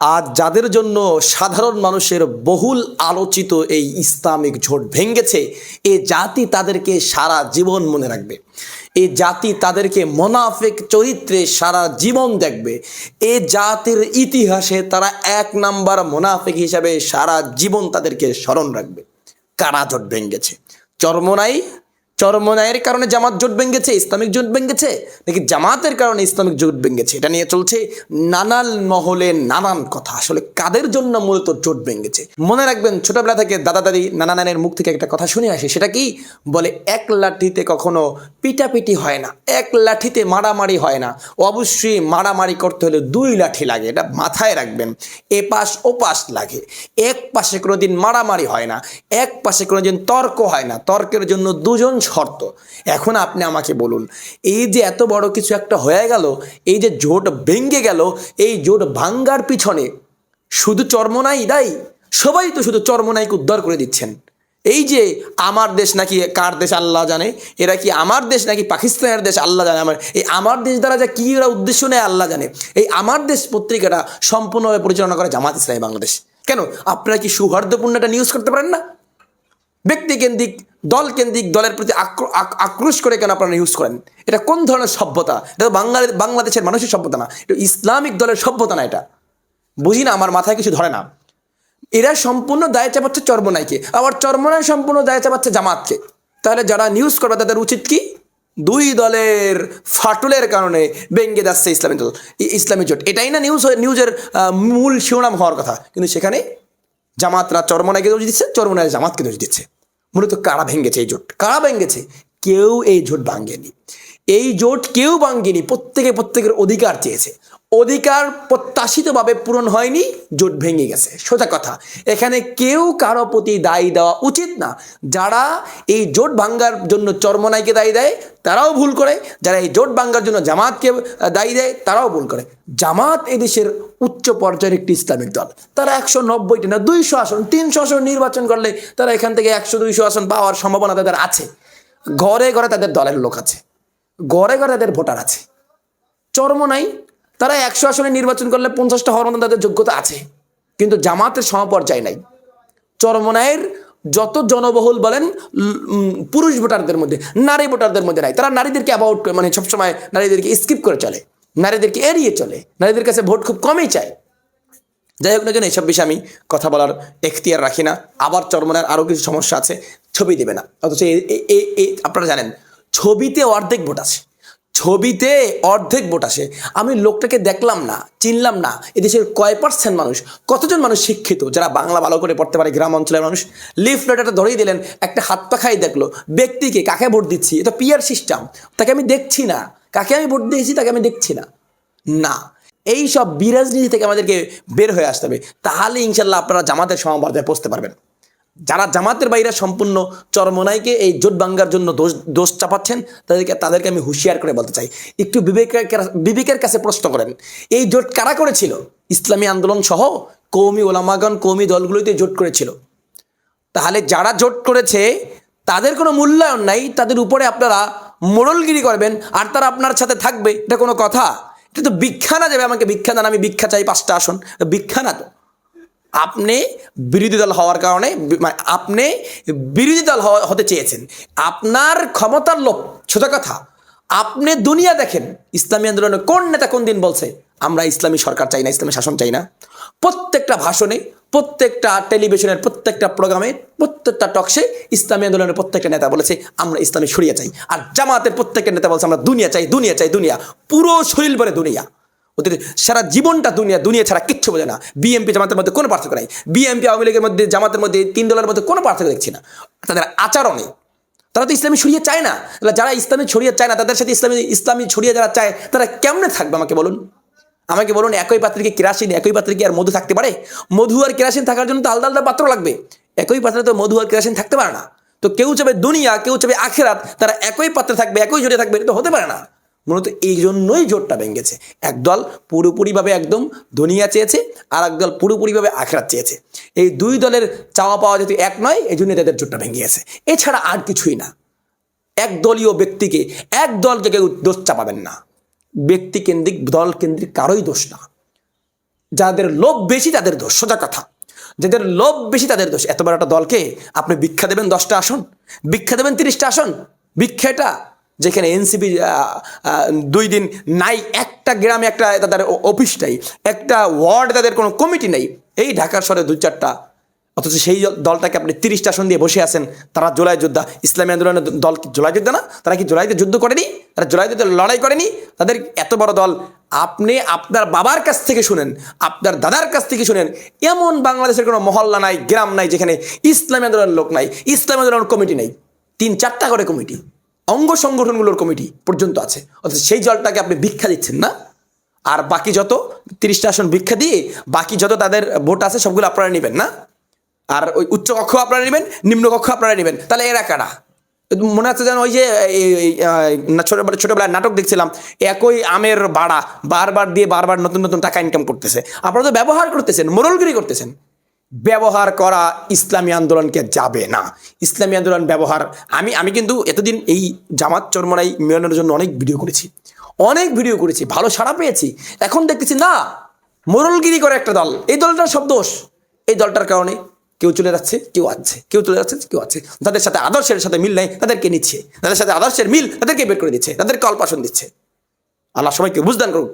আজ যাদের জন্য সাধারণ মানুষের বহুল আলোচিত এই ইসলামিক ঝোট ভেঙ্গেছে এ জাতি তাদেরকে সারা জীবন মনে রাখবে। এ জাতি তাদেরকে মোনাফেক চরিত্রে সারা জীবন দেখবে। এ জাতির ইতিহাসে তারা এক নাম্বার মোনাফেক হিসাবে সারা জীবন তাদেরকে স্মরণ রাখবে। কারা জোট ভেঙ্গেছে চরমনাই চরমনাইয়ের কারণে জামাত জোট ভেঙ্গেছে ইসলামিক জোট ভেঙ্গেছে নাকি জামাতের কারণে ইসলামিক জোট ভেঙ্গেছে এটা নিয়ে চলছে নানান মহলে নানান কথা। আসলে কাদের জন্য মূলত জোট ভেঙ্গেছে মনে রাখবেন, ছোটবেলা থেকে দাদা দাদি, নানা নানের মুখ থেকে একটা কথা শুনে আসে, সেটা কি? বলে, এক লাঠিতে কখনো পিটাপিটি হয় না, এক লাঠিতে মারামারি হয় না। অবশ্যই মারামারি করতে হলে দুই লাঠি লাগে, এটা মাথায় রাখবেন। এ পাশ ও পাশ লাগে। এক পাশে কোনোদিন মারামারি হয় না, এক পাশে কোনোদিন তর্ক হয় না। তর্কের জন্য দুজন শর্ত। এখন আপনি আমাকে বলুন, এই যে এত বড় কিছু একটা হয়ে গেল, এই যে জোট ভেঙ্গে গেল, এই জোট ভাঙ্গার পিছনে শুধু চর্মনাই দায়ী? সবাই তো শুধু চর্মনাইকে উদ্ধার করে দিচ্ছেন। এই যে আমার দেশ নাকি কার দেশ আল্লাহ জানে, এরা কি আমার দেশ নাকি পাকিস্তানের দেশ আল্লাহ জানে? আমার এই আমার দেশ দ্বারা যা কী এরা উদ্দেশ্য নেয় আল্লাহ জানে। এই আমার দেশ পত্রিকাটা সম্পূর্ণভাবে পরিচালনা করে জামাত ইসলামী বাংলাদেশ। কেন? আপনারা কি সৌহার্দ্যপূর্ণ একটা নিউজ করতে পারেন না? ব্যক্তিকেন্দ্রিক দল কেন্দ্রিক দলের প্রতি আক্র- আক- আক্রোশ করে কেন আপনারা ইউজ করেন? এটা কোন ধরনের সভ্যতা? এটা তো বাংলা বাংলাদেশের মানুষের সভ্যতা না। এটা ইসলামিক দলের সভ্যতা না এটা। বুঝি না, আমার মাথায় কিছু ধরে না। এরা সম্পূর্ণ দায় চাপাচ্ছে চর্মনাইকে। আবার চর্মনাই সম্পূর্ণ দায় চাপাচ্ছে জামাতকে। তাহলে যারা নিউজ করবে, তাদের উচিত কি? দুই দলের ফাটলের কারণে বেঙ্গে যাচ্ছে ইসলামী দল। ইসলামী জোট। এটাই না নিউজ নিউজের মূল শিরোনাম হওয়ার কথা। কিন্তু সেখানে জামাতরা চরমনাকে দোষ দিচ্ছে, চরমনায় জামাতকে দোষ দিচ্ছে। মূলত কারা ভেঙেছে এই জোট? কারা ভেঙেছে? কেউ এই জোট ভাঙ্গেনি এই জোট কেউ ভাঙ্গেনি প্রত্যেকে প্রত্যেকের অধিকার চেয়েছে। অধিকার প্রত্যাশিতভাবে পূরণ হয়নি, জোট ভেঙে গেছে। সোজা কথা, এখানে কেউ কারও প্রতি দায়ী দেওয়া উচিত না। যারা এই জোট ভাঙ্গার জন্য চরমনাইকে দায়ী দেয়, তারাও ভুল করে। যারা এই জোট ভাঙ্গার জন্য জামাতকে দায়ী দেয়, তারাও ভুল করে। জামাত এদেশের উচ্চ পর্যায়ের একটি ইসলামিক দল। তারা একশো নব্বইটি না, দুইশো আসন, তিনশো আসন নির্বাচন করলে তারা এখান থেকে একশো দুইশো আসন পাওয়ার সম্ভাবনা তাদের আছে। ঘরে ঘরে তাদের দলের লোক আছে। ঘরে ঘরে তাদের ভোটার আছে। চর্ম নাই। তারা একশো আসনে নির্বাচন করলে পঞ্চাশটা হওয়ার মতো তাদের যোগ্যতা আছে। কিন্তু জামাতের সমপর্যায় নাই। চরমনায়ের যত জনবহুল বলেন পুরুষ ভোটারদের মধ্যে, নারী ভোটারদের মধ্যে নাই। তারা নারীদেরকে অ্যাবাউট করে মানে সবসময় নারীদেরকে স্কিপ করে চলে। নারীদেরকে এড়িয়ে চলে। নারীদের কাছে ভোট খুব কমই চায়। যাই হোক না যেন এইসব বিষয়ে আমি কথা বলার এখতিয়ার রাখি না। আবার চরমনার আরও কিছু সমস্যা আছে, ছবি দেবে না। অথচ আপনারা জানেন ছবিতে অর্ধেক ভোট আছে ছবিতে অর্ধেক ভোট আসে। আমি লোকটাকে দেখলাম না, চিনলাম না। এদেশের কয় পার্সেন্ট মানুষ, কতজন মানুষ শিক্ষিত, যারা বাংলা ভালো করে পড়তে পারে গ্রাম অঞ্চলের মানুষ? লিফলেটারটা ধরেই দিলেন, একটা হাত পাখাই দেখল, ব্যক্তিকে কাকে ভোট দিচ্ছি? এটা পিয়ার সিস্টেম তাকে আমি দেখছি না। কাকে আমি ভোট দিয়েছি তাকে আমি দেখছি না। না। এই সব বিরাজনীতি থেকে আমাদেরকে বের হয়ে আসতে হবে। তাহলে ইনশাল্লাহ আপনারা জামাতের সমাবর্তায় পৌঁছতে পারবেন। যারা জামাতের বাইরে সম্পূর্ণ চরমনাইকে এই জোট ভাঙ্গার জন্য দোষ দোষ চাপাচ্ছেন, তাদেরকে তাদেরকে আমি হুঁশিয়ার করে বলতে চাই। একটু বিবেকের বিবেকের কাছে প্রশ্ন করেন, এই জোট কারা করেছিল? ইসলামী আন্দোলন সহ কৌমি ওলামাগণ, কৌমি দলগুলোতে জোট করেছিল। তাহলে যারা জোট করেছে, তাদের কোনো মূল্যায়ন নাই, তাদের উপরে আপনারা মোড়লগিরি করবেন, আর তারা আপনার সাথে থাকবে, এটা কোনো কথা? এটা তো ভিক্ষা না যাবে আমাকে, ভিক্ষা দেন, আমি ভিক্ষা চাই, পাঁচটা আসন, ভিক্ষা না তো। আপনি বিরোধী দল হওয়ার কারণে মানে আপনি বিরোধী দল হতে চেয়েছেন। আপনার ক্ষমতার লোভ ছোট কথা, আপনি দুনিয়া দেখেন, ইসলামী আন্দোলনে কোন নেতা কোন দিন বলছে, আমরা ইসলামী সরকার চাই না, ইসলামী শাসন চাই না। প্রত্যেকটা ভাষণে, প্রত্যেকটা টেলিভিশনের, প্রত্যেকটা প্রোগ্রামে, প্রত্যেকটা টকশে ইসলামী আন্দোলনের প্রত্যেকটা নেতা বলেছে, আমরা ইসলামী সরিয়া চাই। আর জামাতের প্রত্যেকটা নেতা বলছে, আমরা দুনিয়া চাই দুনিয়া চাই, দুনিয়া। পুরো শরীর ভরে দুনিয়া। ওদের সারা জীবনটা দুনিয়া দুনিয়া ছাড়া কিচ্ছু বোঝে না। বিএমপি জামাতের মধ্যে কোনো পার্থক্য নাই। বিএমপি আওয়ামী লীগের মধ্যে, জামাতের মধ্যে, তিন দলের মধ্যে কোনো পার্থক্য দেখছি না। তাদের আচরণে। তারা তো ইসলামী ছড়িয়ে চায় না। তাহলে যারা ইসলামী ছড়িয়ে চায় না, তাদের সাথে ইসলামী ইসলামী ছড়িয়ে যারা চায়, তারা কেমনে থাকবে আমাকে বলুন? আমাকে বলুন, একই পাত্রে কি কেরাসিন, একই পাত্রে কি আর মধু থাকতে পারে? মধু আর কেরাসিন থাকার জন্য তো আলাদা আলাদা পাত্র লাগবে। একই পাত্রে তো মধু আর কেরাসিন থাকতে পারে না। তো কেউ চাবে দুনিয়া, কেউ চাবে আখেরাত, তারা একই পাত্রে থাকবে, একই জোটে থাকবে, এটা তো হতে পারে না। মূলত এই জন্যই জোটটা ভেঙেছে। একদল পুরোপুরিভাবে একদম দুনিয়া চেয়েছে, আর একদল পুরোপুরিভাবে আখেরাত চেয়েছে। এই দুই দলের চাওয়া পাওয়া যেহেতু এক নয়, এই জন্য তাদের জোটটা ভেঙে গেছে এছাড়া আর কিছুই না। এক দলীয় ব্যক্তিকে, এক দলকে কেউ দোষ চাপাবেন না। ব্যক্তি কেন্দ্রিক দল কেন্দ্রিক কারোই দোষ না। যাদের লোভ বেশি, তাদের দোষ। সোজা কথা। যাদের লোভ বেশি, তাদের দোষ। এত বড় একটা দলকে আপনি ভিক্ষা দেবেন দশটা আসন। ভিক্ষা দেবেন তিরিশটা আসন। ভিক্ষা এটা যেখানে এনসিপি দুই দিন নাই, একটা গ্রামে একটা তাদের অফিস নাই, একটা ওয়ার্ড তাদের কোনো কমিটি নেই। এই ঢাকার শহরে দুই চারটা। অথচ সেই দলটাকে আপনি তিরিশটা আসন দিয়ে বসে আছেন। তারা জুলাই যোদ্ধা, ইসলামী আন্দোলনের দল কি জুলাই যোদ্ধা না? তারা কি জুলাইতে যুদ্ধ করেনি? তারা জুলাইতে লড়াই করেনি? তাদের এত বড় দল, আপনি আপনার বাবার কাছ থেকে শুনেন, আপনার দাদার কাছ থেকে শুনেন, এমন বাংলাদেশের কোনো মহল্লা নাই, গ্রাম নাই, যেখানে ইসলামী আন্দোলনের লোক নাই, ইসলামী আন্দোলনের কমিটি নাই। তিন চারটা করে কমিটি। অঙ্গ সংগঠনগুলোর কমিটি পর্যন্ত আছে। অথচ সেই জলটাকে আপনি ভিক্ষা দিচ্ছেন না। আর বাকি যত তিরিশটা আসন ভিক্ষা দিয়ে বাকি যত তাদের ভোট আছে সবগুলো আপনারা নেবেন না। আর ওই উচ্চ কক্ষ আপনারা নেবেন, নিম্ন কক্ষ আপনারা নেবেন। তাহলে এরা কারা? মনে হচ্ছে যেন ওই যে ছোটবেলা ছোটবেলায় নাটক দেখছিলাম, একই আমের বাড়া বারবার দিয়ে বারবার নতুন নতুন টাকা ইনকাম করতেছে। আপনারা তো ব্যবহার করতেছেন মোরলগিরি করতেছেন। ব্যবহার করা ইসলামী আন্দোলনকে যাবে না। ইসলামী আন্দোলন ব্যবহার, আমি আমি কিন্তু এতদিন এই জামাত চরমরাই মেলানোর জন্য অনেক ভিডিও করেছি। অনেক ভিডিও করেছি, ভালো সাড়া পেয়েছি। এখন দেখতেছি, না মোরলগিরি করে একটা দল। এই দলটার সব দোষ। এই দলটার কারণে কেউ চলে যাচ্ছে, কেউ আছে। কেউ চলে যাচ্ছে, কেউ আছে। তাদের সাথে আদর্শের সাথে মিল নেই, তাদেরকে নিচ্ছে। তাদের সাথে আদর্শের মিল তাদেরকে বের করে দিচ্ছে, তাদেরকে অল্পাসন দিচ্ছে। আল্লাহ সবাইকে বুঝদান করুক।